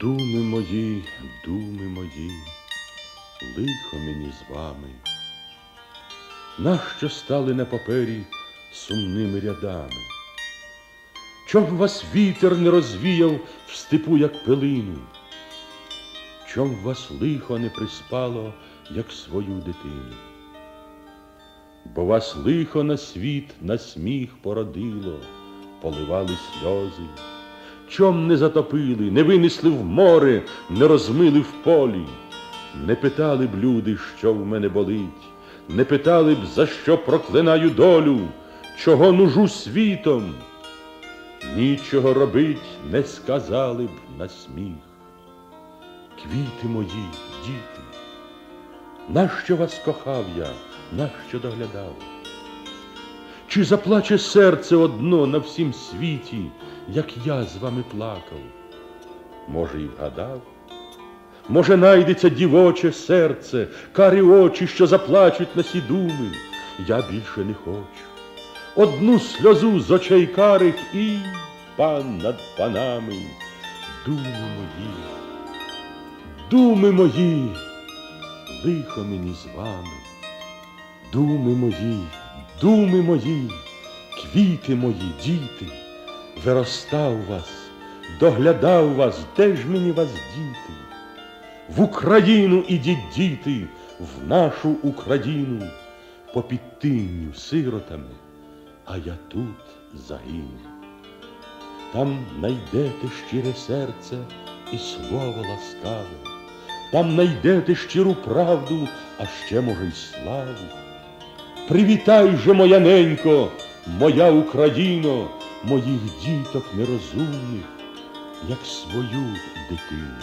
Думи мої, думи мої, лихо мені з вами. Нащо стали на папері сумними рядами? Чом вас вітер не розвіяв в степу, як пилину? Чом вас лихо не приспало, як свою дитину? Бо вас лихо на світ, на сміх породило, поливали сльози. Чом не затопили, не винесли в море, не розмили в полі, не питали б люди, що в мене болить, не питали б, за що проклинаю долю, чого нужу світом. Нічого робить не сказали б на сміх. Квіти мої, діти, нащо вас кохав я, нащо доглядав? Чи заплаче серце одно на всім світі, як я з вами плакав? Може, і вгадав? Може, найдеться дівоче серце, карі очі, що заплачуть на сі думи. Я більше не хочу. Одну сльозу з очей карих і пан над панами. Думи мої, думи мої, лихо мені з вами. Думи мої, думи мої, квіти мої, діти, виростав вас, доглядав вас, де ж мені вас діти? В Україну ідіть, діти, в нашу Україну, по підтинню сиротами, а я тут загину. Там найдете щире серце і слово ласкаве, там найдете щиру правду, а ще, може, й славу. Привітай же, моя ненько, моя Україно, моїх діток нерозумних, як свою дитину.